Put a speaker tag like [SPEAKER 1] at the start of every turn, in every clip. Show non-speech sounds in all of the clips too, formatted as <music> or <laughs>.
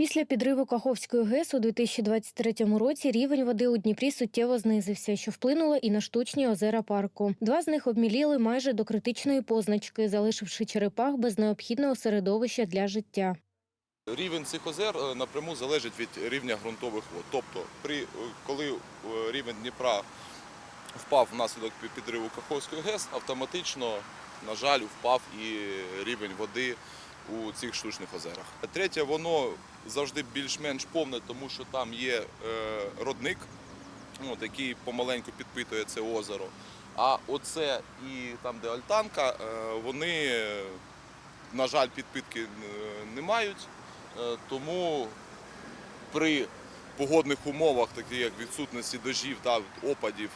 [SPEAKER 1] Після підриву Каховської ГЕС у 2023 році рівень води у Дніпрі суттєво знизився, що вплинуло і на штучні озера парку. Два з них обміліли майже до критичної позначки, залишивши черепах без необхідного середовища для життя.
[SPEAKER 2] Рівень цих озер е, напряму залежить від рівня ґрунтових вод. Тобто, при, е, коли е, рівень Дніпра впав внаслідок підриву Каховської ГЕС, автоматично, на жаль, впав і рівень води у цих штучних озерах. Третє, воно завжди більш-менш повне, тому що там є е, родник, от, який помаленьку підпитує це озеро. А оце і там, де альтанка, е, вони, на жаль, підпитки е, не мають. Тому при погодних умовах, таких як відсутності дождів та опадів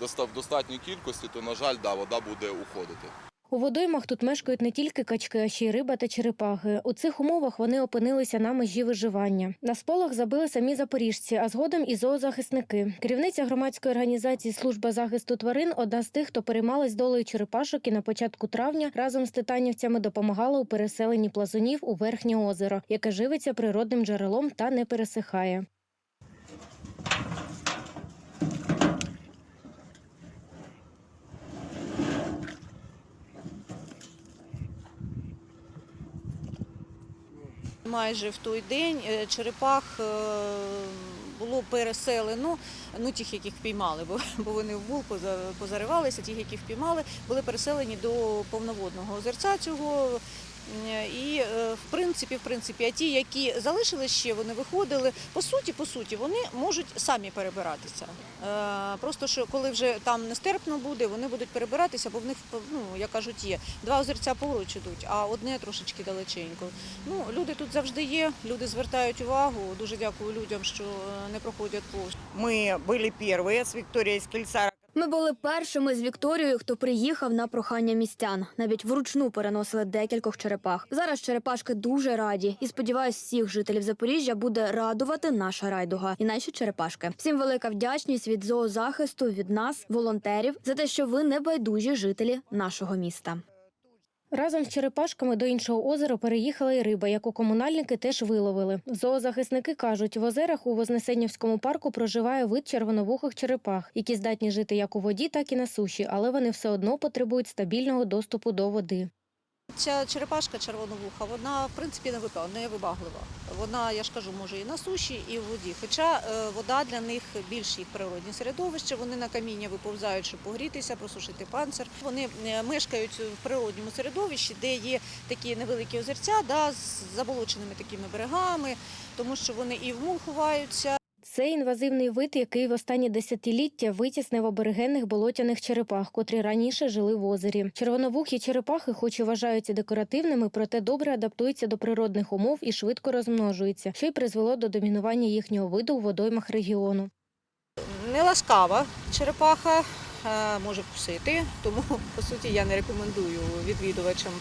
[SPEAKER 2] доста- в достатній кількості, то, на жаль, да, вода буде уходити.
[SPEAKER 1] У водоймах тут мешкають не тільки качки, а ще й риба та черепахи. У цих умовах вони опинилися на межі виживання. На сполох забили самі запоріжці, а згодом і зоозахисники. Керівниця громадської організації Служба захисту тварин одна з тих, хто переймалась долею черепашок і на початку травня разом з титанівцями допомагала у переселенні плазунів у верхнє озеро, яке живиться природним джерелом та не пересихає.
[SPEAKER 3] Майже в той день е, черепах е, було переселено, ну тих, яких впіймали, бо, <laughs> бо вони в вул позаривалися, ті, які впіймали, були переселені до повноводного озерця цього. Е, І е, в принципі, в принципі, а ті, які залишились ще, вони виходили. По суті, по суті, вони можуть самі перебиратися. Е, Просто що коли вже там нестерпно буде, вони будуть перебиратися, бо в них ну як кажуть, є два озерця поруч ідуть, а одне трошечки далеченько. Ну, люди тут завжди є, люди звертають увагу. Дуже дякую людям, що е, не проходять повз.
[SPEAKER 4] Мы были первые с Викторией из Кельцара.
[SPEAKER 5] Ми були першими з Вікторією, хто приїхав на прохання містян. Навіть вручну переносили декількох черепах. Зараз черепашки дуже раді, і сподіваюсь, всіх жителів Запоріжжя буде радувати наша райдуга і наші черепашки. Всім велика вдячність від зоозахисту, від нас, волонтерів, за те, що ви не байдужі жителі нашого міста.
[SPEAKER 1] Разом з черепашками до іншого озера переїхала й риба, яку комунальники теж виловили. Зоозахисники кажуть, в озерах у Вознесенівському парку проживає вид червоновухих черепах, які здатні жити як у воді, так і на суші, але вони все одно потребують стабільного доступу до води.
[SPEAKER 3] Ця черепашка червоновуха, вона в принципі не випа- вибаглива. Вона, я ж кажу, може і на суші, і в воді. Хоча е, вода для них більш їх природне середовище. Вони на каміння виповзають, щоб погрітися, просушити панцир. Вони е, мешкають в природньому середовищі, де є такі невеликі озерця, да, з заболоченими такими берегами, тому що вони і в мул ховаються,
[SPEAKER 1] Це інвазивний вид, який в останні десятиліття витіснив аборигенних болотяних черепах, котрі раніше жили в озері. Червоновухі черепахи, хоч і вважаються декоративними, проте добре адаптуються до природних умов і швидко розмножуються, що й призвело до домінування їхнього виду у водоймах регіону.
[SPEAKER 3] Неласкава черепаха е, може вкусити, тому по суті я не рекомендую відвідувачам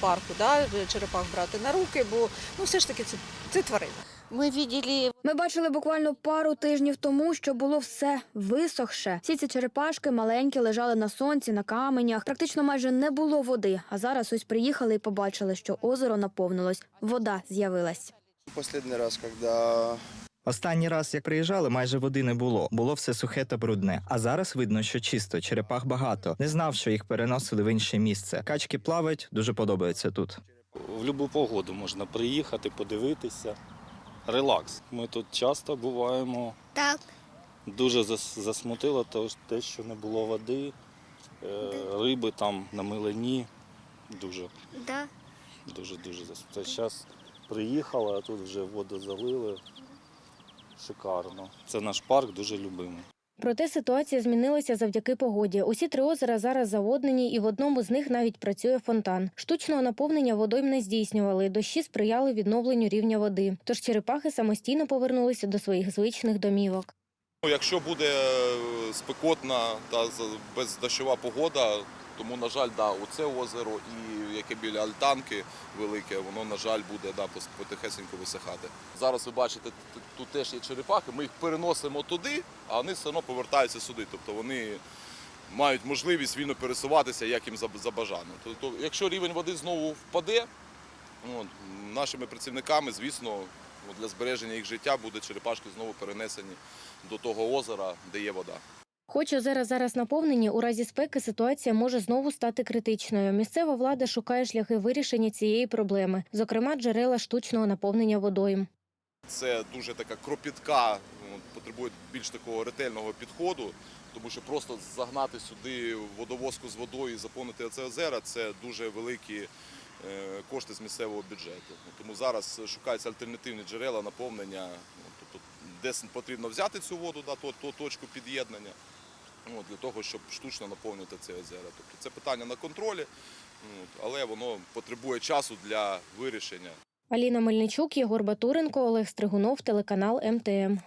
[SPEAKER 3] парку да, черепах брати на руки, бо ну все ж таки це, це тварина. Ми бачили
[SPEAKER 5] Ми бачили буквально пару тижнів тому, що було все висохше. Всі ці черепашки маленькі лежали на сонці, на каменях. Практично майже не було води. А зараз ось приїхали і побачили, що озеро наповнилось. Вода з'явилась.
[SPEAKER 6] Последний раз, когда
[SPEAKER 7] Останній раз, як приїжджали, майже води не було. Було все сухе та брудне. А зараз видно, що чисто, черепах багато. Не знав, що їх переносили в інше місце. Качки плавають, дуже подобається тут.
[SPEAKER 8] В будь-яку погоду можна приїхати, подивитися. Релакс. Ми тут часто буваємо.
[SPEAKER 9] Так,
[SPEAKER 8] Дуже засмутило те, що не було води, е, риби там на милині. Дуже,
[SPEAKER 9] да.
[SPEAKER 8] дуже, дуже засмутило. Зараз приїхали, а тут вже воду залили. Шикарно. Це наш парк дуже любимий.
[SPEAKER 1] Проте ситуація змінилася завдяки погоді. Усі три озера зараз заводнені, і в одному з них навіть працює фонтан. Штучного наповнення водойм не здійснювали. Дощі сприяли відновленню рівня води. Тож черепахи самостійно повернулися до своїх звичних домівок.
[SPEAKER 2] Ну, Якщо буде е, спекотна та бездощова погода, тому, на жаль, да, оце озеро і яке біля альтанки велике, воно, на жаль, буде да, потихесенько висихати. Зараз ви бачите, тут теж є черепахи, ми їх переносимо туди, а вони все одно повертаються сюди. Тобто вони мають можливість вільно пересуватися, як їм забажано. Тобто, якщо рівень води знову впаде, ну, нашими працівниками, звісно, Для збереження їх життя буде черепашки знову перенесені до того озера, де є вода.
[SPEAKER 1] Хоч озера зараз наповнені, у разі спеки ситуація може знову стати критичною. Місцева влада шукає шляхи вирішення цієї проблеми, зокрема джерела штучного наповнення водойм.
[SPEAKER 2] Це дуже така кропітка, ну, потребує більш такого ретельного підходу, тому що просто загнати сюди водовозку з водою і заповнити це озера це дуже великі е, кошти з місцевого бюджету. Тому зараз шукаються альтернативні джерела наповнення, ну, тобто десь потрібно взяти цю воду, да, то, то точку під'єднання. Ну, для того, щоб штучно наповнювати ці озера. Тобто це питання на контролі, ну, але воно потребує часу для вирішення.
[SPEAKER 1] Аліна Мельничук, Єгор Батуренко, Олег Стригунов, телеканал МТМ.